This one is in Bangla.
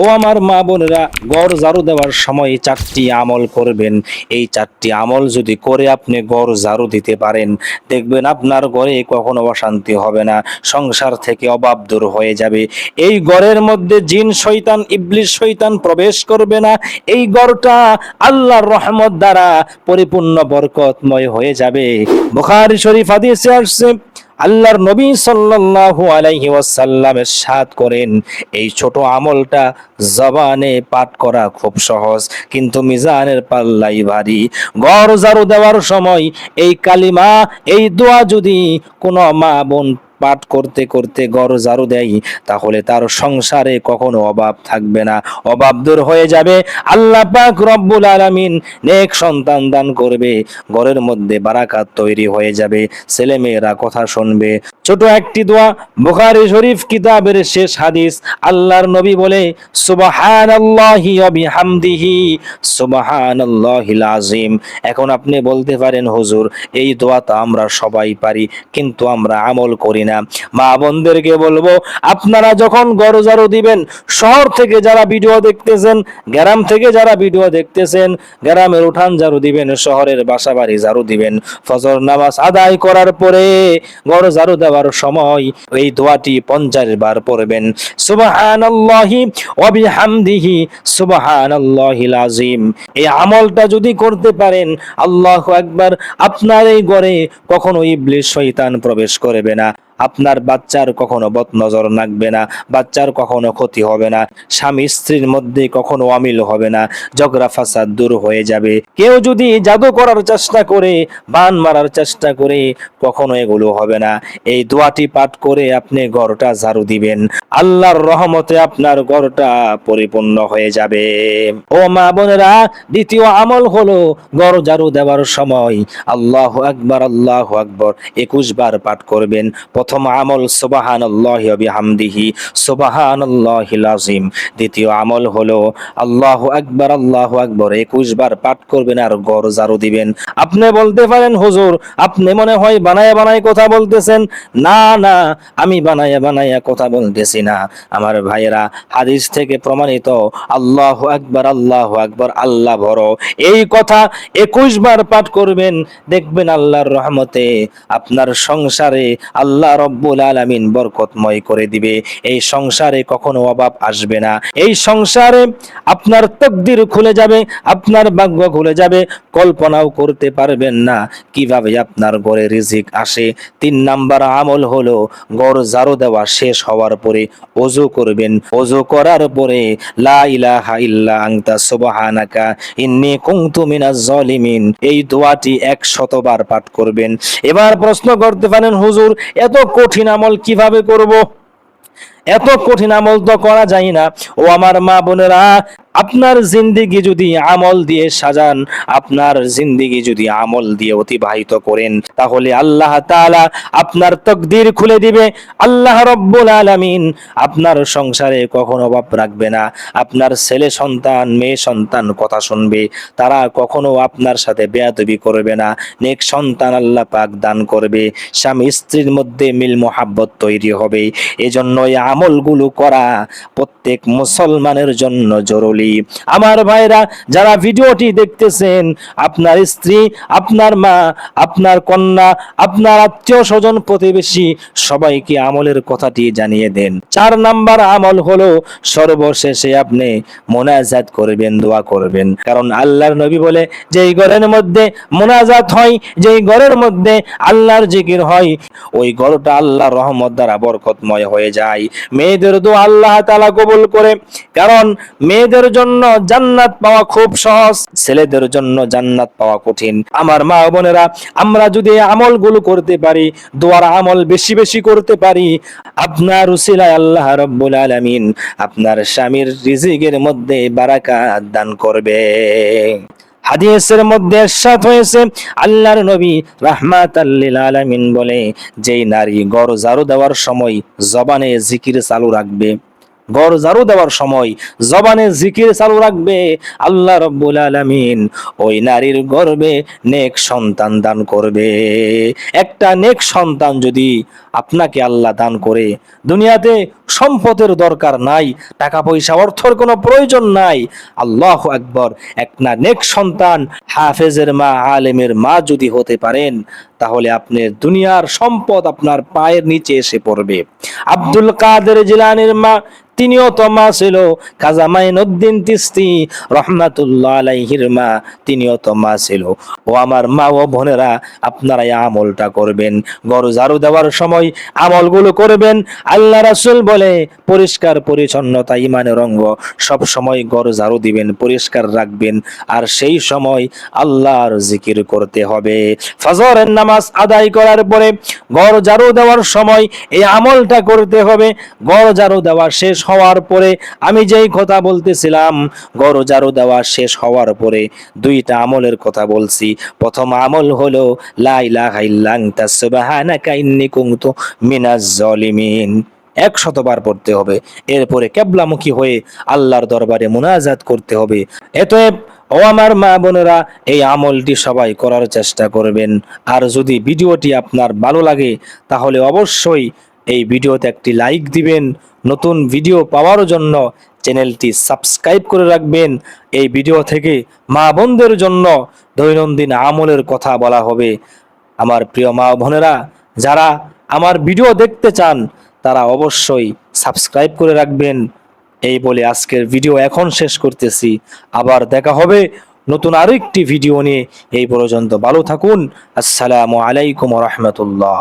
ও আমার মা বোনেরা গড় ঝাড়ু দেওয়ার সময় চারটি আমল করবেন। এই চারটি আমল যদি করে আপনি গড় ঝাড়ু দিতে পারেন, দেখবেন আপনার ঘরে কখনো অশান্তি হবে না, সংসার থেকে অভাব দূর হয়ে যাবে। এই গড়ের মধ্যে জিন শৈতান ইবলিশ শৈতান প্রবেশ করবে না। এই গড়টা আল্লাহর রহমত দ্বারা পরিপূর্ণ বরকতময় হয়ে যাবে। বুখারী শরীফ হাদিসে আসছে আল্লাহর নবী সাল্লাল্লাহু আলাইহি ওয়াসাল্লামের সাথ করেন। এই ছোট আমলটা জবানে পাঠ করা খুব সহজ, কিন্তু মিজানের পাল্লাই ভারী। গড় ঝাড়ু দেওয়ার সময় এই কালিমা, এই দোয়া যদি কোনো মা বোন পাঠ করতে করতে গড় ঝাড়ু দেয়, তাহলে তার সংসারে কখনো অভাব থাকবে না। অভাব দূর হয়ে যাবে। আল্লাহ পাক রব্বুল আলামিন নেক সন্তান দান করবে। ঘরের মধ্যে বারাকাত তৈরি হয়ে যাবে। ছেলে মেয়েরা কথা শুনবে। ছোট একটি দোয়া, বুখারী শরীফ কিতাবের শেষ হাদিস। আল্লাহর নবী বলে, সুবহানাল্লাহি ওয়া বিহামদিহি, সুবহানাল্লাহিল আযীম। এখন আপনি বলতে পারেন, হুজুর, এই দোয়া তো আমরা সবাই পারি, কিন্তু আমরা আমল করি না। মা বোনদেরকে বলব, আপনারা যখন গরু ঝাড়ু দিবেন, শহর থেকে যারা ভিডিও দেখতেছেন, গ্রাম থেকে যারা ভিডিও দেখতেছেন, গ্রামের উঠান ঝাড়ু দিবেন, শহরের বাসা বাড়ি ঝাড়ু দিবেন। ফজর নামাজ আদায় করার পরে গরু ঝাড়ু দেওয়ার সময় এই দোয়াটি পঞ্চাশ বার পড়বেন। সুবহানাল্লাহি ওয়া বিহামদিহি, সুবহানাল্লাহিল আযীম। এই আমলটা যদি করতে পারেন, আল্লাহু আকবার, আপনার এই ঘরে কখনো ইবলিশ শয়তান প্রবেশ করবে না। আপনার বাচ্চার কখনো বদ নজর লাগবে না, বাচ্চার কখনো ক্ষতি হবে না, স্বামী স্ত্রীর মধ্যে কখনো অমিল হবে না, ঝগড়া ফাসাদ দূর হয়ে যাবে। কেউ যদি জাদু করার চেষ্টা করে, বান মারার চেষ্টা করে, কখনো এগুলো হবে না। এই দোয়াটি পাঠ করে আপনি ঘরটা ঝাড়ু দিবেন। আল্লাহর রহমতে আপনার ঘরটা পরিপূর্ণ হয়ে যাবে। ও মা বোনেরা, দ্বিতীয় আমল হলো ঘর ঝাড়ু দেওয়ার সময়। আল্লাহ আকবর আল্লাহ আকবর, একুশ বার পাঠ করবেন। প্রথম আমল সুবাহান আল্লাহ বিহামদিহি সুবাহান আজিম দ্বিতীয় আমল হলো, আল্লাহ আকবার, আল্লাহ আকবর, একুশ বার পাঠ করবেন আর গড় ঝাড়ু দিবেন। আপনি বলতে পারেন, হুজুর, আপনি মনে হয় বানায় বানায় কথা বলতেছেন? না না, আমি বানায়া বানায়া কথা বলতেছি না। আমার ভাইয়েরা, হাদিস থেকে প্রমাণিত, আল্লাহ আকবার আল্লাহ আকবার, আল্লাহ ভরো এই কথা একুশ বার পাঠ করবেন, দেখবেন আল্লাহর রহমতে আপনার সংসারে আল্লাহ রব্বুল আলামিন বরকতময় করে দিবে। এই সংসারে কখনো অভাব আসবে না। এই সংসারে আপনার তকদির খুলে যাবে, আপনার ভাগ্য খুলে যাবে, কল্পনাও করতে পারবেন না কীভাবে আপনার ঘরে রিজিক আসে। তিন নাম্বার আমল হলো গড় জারো দেওয়া শেষ হওয়ার পরে অজু করবেন। অজু করার পরে, লা ইলাহা ইল্লা আনতা সুবহানাকা ইন্নী কুনতু মিনাজ জালিমিন। এই দোয়াটি 100 বার পাঠ করবেন। এবার প্রশ্ন করতে পারেন, হুজুর, এত কঠিন আমল কীভাবে করব? এত কঠিন আমল তো করা যায় না। ও আমার মা বোনেরা, আপনার জিন্দিগি যদি আমল দিয়ে সাজান, আপনার জিন্দিগি যদি আমল দিয়ে অতিবাহিত করেন, তাহলে আল্লাহ তাআলা আপনার তকদির খুলে দিবে। আল্লাহ রব্বুল আলামিন আপনার সংসারে কখনো অভাব রাখবে না। আপনার ছেলে সন্তান, মেয়ে সন্তান কথা শুনবে। তারা কখনো আপনার সাথে বেয়াদবি করবে না। নেক সন্তান আল্লাহ পাক দান করবে। স্বামী স্ত্রীর মধ্যে মিল মোহাব্বত তৈরি হবে। এজন্য এই আমলগুলো করা প্রত্যেক মুসলমানের জন্য জরুরি। আমার ভাইরা, যারা ভিডিওটি দেখতেছেন, আপনার স্ত্রী, আপনার মা, আপনার কন্যা, আপনার আত্মীয় স্বজন প্রতিবেশী, সবাইকে আমলের কথাটি জানিয়ে দেন। চার নাম্বার আমল হলো, সর্বশেষে আপনি মোনাজাত করবেন, দোয়া করবেন। কারণ আল্লাহর নবী বলে, যেই ঘরের মধ্যে মোনাজাত হয়, যেই ঘরের মধ্যে আল্লাহর জিকির হয়, ওই ঘরটা আল্লাহর রহমত দ্বারা বরকতময় হয়ে যায়। মেয়েদের দোয়া আল্লাহ তাআলা কবুল করে। কারণ মেয়েদের জন্য জান্নাত পাওয়া খুব সহজ, ছেলেদের জন্য জান্নাত পাওয়া কঠিন। আমার মা বোনেরা, আমরা যদি আমলগুলো করতে পারি, দোয়ার আমল বেশি বেশি করতে পারি, আপনার উসিলায় আল্লাহ রব্বুল আলামিন আপনার স্বামীর রিজিকের মধ্যে বারাকাত দান করবে। হাদিসের মধ্যে সাত হয়েছে, আল্লাহর নবী রাহমাত আল্লিল আলামিন বলে, যেই নারী গড় ঝাড়ু দেওয়ার সময় জবানে জিকির চালু রাখবে গড় ঝাড়ু দেওয়ার সময় জবানে জিকির চালু রাখবে, আল্লাহ রব্বুল আলামিন ওই নারীর গর্বে নেক সন্তান দান করবে। একটা নেক সন্তান যদি আপনাকে আল্লাহ দান করে, দুনিয়াতে সম্পদের দরকার নাই টাকা পয়সা অর্থর কোনো প্রয়োজন নাই। আল্লাহ আকবর। এক না নেক সন্তান হাফেজের মা, আলেমের মা যদি হতে পারেন, তাহলে আপনার দুনিয়ার সম্পদ আপনার পায়ের নিচে এসে পড়বে। আব্দুল কাদের জিলানির মা, তিনিও তো মা ছিল। কাজা মাইনুদ্দিন তিস্তি রহমাতুল্লাহ আলাইহির মা, তিনিও তো মা ছিল। ও আমার মা ও বোনেরা আপনারা আমলটা করবেন। গরু ঝাড়ু দেওয়ার সময় আমলগুলো করবেন। আল্লাহ রাসূল বলে পরিষ্কার পরিচ্ছন্নতা, ইমানের অঙ্গ। সব সময় গরু ঝাড়ু দিবেন, পরিষ্কার রাখবেন, আর সেই সময় আল্লাহর জিকির করতে হবে। ফজরের নামাজ আদায় করার পরে গড় ঝাড়ু দেওয়ার সময় এই আমলটা করতে হবে। গড় ঝাড়ু দেওয়া শেষ হওয়ার পরে আমি যেই কথা বলতেছিলাম, গড় ঝাড়ু দেওয়া শেষ হওয়ার পরে দুইটা আমলের কথা বলছি। প্রথম আমল হলো, লা ইলাহা ইল্লা আনতা সুবহানাকা ইন্নী কুনতু মিনাজ জালিমিন। একশতবার পড়তে হবে। এরপরে কেবলামুখী হয়ে আল্লাহর দরবারে মুনাজাত করতে হবে। এতএব, ও আমার মা বোনেরা, এই আমলটি সবাই করার চেষ্টা করবেন। আর যদি ভিডিওটি আপনার ভালো লাগে, তাহলে অবশ্যই এই ভিডিওতে একটি লাইক দিবেন। নতুন ভিডিও পাওয়ার জন্য চ্যানেলটি সাবস্ক্রাইব করে রাখবেন। এই ভিডিও থেকে মা বোনদের জন্য দৈনন্দিন আমলের কথা বলা হবে। আমার প্রিয় মা বোনেরা, যারা আমার ভিডিও দেখতে চান তারা অবশ্যই সাবস্ক্রাইব করে রাখবেন। এই বলে আজকের ভিডিও এখন শেষ করতেছি। আবার দেখা হবে নতুন আরেকটি ভিডিও নিয়ে। এই পর্যন্ত ভালো থাকুন। আসসালামু আলাইকুম রহমতুল্লাহ।